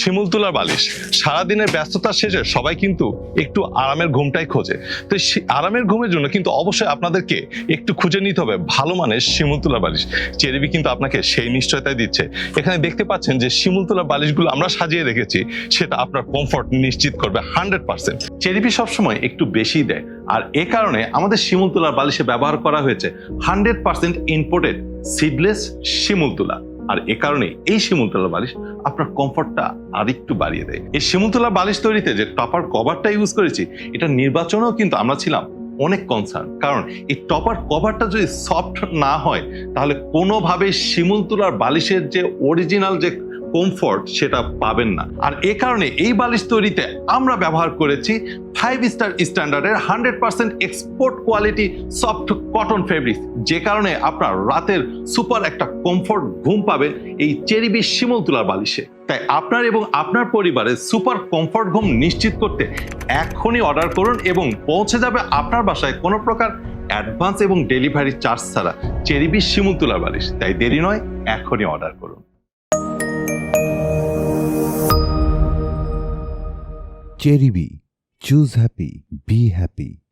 শিমুল তুলার বালিশ। সারাদিনের ব্যস্ততার শেষে সবাই কিন্তু একটু আরামের ঘুমটাই খোঁজে। তো আরামের ঘুমের জন্য কিন্তু অবশ্যই আপনাদেরকে একটু খুঁজে নিতে হবে ভালো মানের শিমুল তুলার বালিশ। চেরিবি কিন্তু আপনাকে সেই নিশ্চয়তাই দিচ্ছে। এখানে দেখতে পাচ্ছেন যে শিমুল তুলার বালিশগুলো আমরা সাজিয়ে রেখেছি, সেটা আপনার কমফর্ট নিশ্চিত করবে হান্ড্রেড পার্সেন্ট চেরিবি সবসময় একটু বেশি দেয়। আর এ কারণে আমাদের শিমুল তুলার বালিশে ব্যবহার করা হয়েছে হান্ড্রেড পার্সেন্ট ইম্পোর্টেড সিডলেস শিমুল তুলা। আর এ কারণে এই শিমুল তুলার বালিশ আপনার কমফর্টটা আরেকটু বাড়িয়ে দেয়। এই শিমুল তুলার বালিশ তৈরিতে যে টপার কভারটা ইউজ করেছি, এটা নির্বাচনেও কিন্তু আমরা ছিলাম অনেক কনসার্ন কারণ এই টপার কভারটা যদি সফট না হয়, তাহলে কোনোভাবে শিমুল তুলার বালিশের যে অরিজিনাল যে কমফর্ট সেটা পাবেন না। আর এ কারণে এই বালিশ তৈরিতে আমরা ব্যবহার করেছি five star স্ট্যান্ডার্ডের hundred percent export quality soft cotton fabric যে কারণে আপনার রাতের সুপার একটা কমফর্ট ঘুম পাবেন এই চেরিবি শিমুল তুলার বালিশে। তাই আপনার এবং আপনার পরিবারের সুপার কমফর্ট ঘুম নিশ্চিত করতে এখনই অর্ডার করুন এবং পৌঁছে যাবে আপনার বাসায় কোনো প্রকার অ্যাডভান্স এবং ডেলিভারি চার্জ ছাড়া চেরিবি শিমুল তুলার বালিশ। তাই দেরি নয় এখনই অর্ডার করুন। B. Choose happy. Be happy.